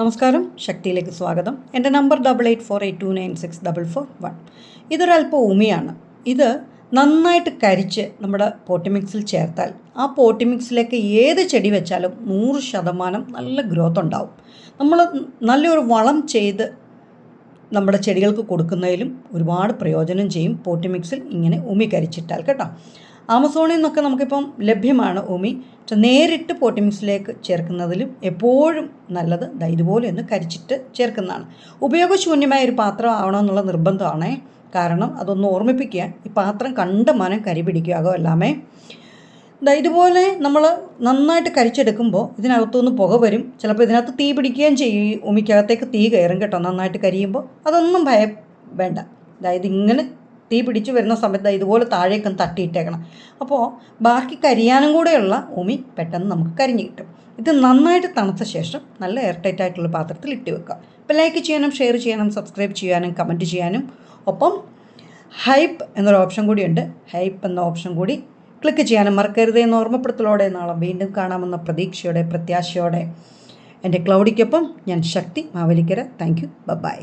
നമസ്കാരം ശക്തിയിലേക്ക് സ്വാഗതം. എന്റെ number double eight four eight two nine six double four one. ഇതൊരല്പം ഉമിയാണ് ഇത് നന്നായിട്ട് കരിച്ച് നമ്മുടെ പോട്ടിമിക്സിൽ ചേർത്താൽ ആ പോട്ടിമിക്സിലേക്ക് ഏത് ചെടി വെച്ചാലും നൂറ് ശതമാനം നല്ല ഗ്രോത്ത് ഉണ്ടാവും. നമ്മൾ നല്ലൊരു വളം ചെയ്ത് നമ്മുടെ ചെടികൾക്ക് കൊടുക്കുന്നതിലും ഒരുപാട് പ്രയോജനം ചെയ്യും പോട്ടിമിക്സിൽ ഇങ്ങനെ ഉമി കരിച്ചിട്ടാൽ കേട്ടോ. ആമസോണിൽ നിന്നൊക്കെ നമുക്കിപ്പം ലഭ്യമാണ് ഉമി. പക്ഷെ നേരിട്ട് പോട്ടിമിക്സിലേക്ക് ചേർക്കുന്നതിലും എപ്പോഴും നല്ലത് ഇതുപോലെ ഒന്ന് കരിച്ചിട്ട് ചേർക്കുന്നതാണ്. ഉപയോഗശൂന്യമായ ഒരു പാത്രം ആവണമെന്നുള്ള നിർബന്ധമാണ്. കാരണം അതൊന്ന് ഓർമ്മിപ്പിക്കുക. ഈ പാത്രം കണ്ടമാനം കരി പിടിക്കുകയാകോ എല്ലാമേ ഇതുപോലെ നമ്മൾ നന്നായിട്ട് കരിച്ചെടുക്കുമ്പോൾ ഇതിനകത്തുനിന്ന് പുക വരും. ചിലപ്പോൾ ഇതിനകത്ത് തീ പിടിക്കുകയും ചെയ്യും. ഉമിക്കകത്തേക്ക് തീ കയറും കേട്ടോ നന്നായിട്ട് കരിയുമ്പോൾ. അതൊന്നും ഭയം വേണ്ട. അതായത് ഇങ്ങനെ തീ പിടിച്ചു വരുന്ന സമയത്ത് ഇതുപോലെ താഴേക്കും തട്ടിയിട്ടേക്കണം. അപ്പോൾ ബാക്കി കരിയാനും കൂടെയുള്ള ഉമി പെട്ടെന്ന് നമുക്ക് കരിഞ്ഞു കിട്ടും. ഇത് നന്നായിട്ട് തണുത്ത ശേഷം നല്ല എയർ ടൈറ്റ് ആയിട്ടുള്ള പാത്രത്തിൽ ഇട്ട് വെക്കുക. അപ്പോൾ ലൈക്ക് ചെയ്യാനും ഷെയർ ചെയ്യാനും സബ്സ്ക്രൈബ് ചെയ്യാനും കമന്റ് ചെയ്യാനും ഒപ്പം ഹൈപ്പ് എന്നൊരു ഓപ്ഷൻ കൂടിയുണ്ട് ഹൈപ്പ് എന്ന ഓപ്ഷൻ കൂടി ക്ലിക്ക് ചെയ്യാനും മറക്കരുത് എന്ന് ഓർമ്മപ്പെടുത്തലോടെ നാളെ വീണ്ടും കാണാമെന്ന പ്രതീക്ഷയോടെ പ്രത്യാശയോടെ എന്റെ ക്ലൗഡിക്കൊപ്പം ഞാൻ Shakti Mavelikara. Thank you bye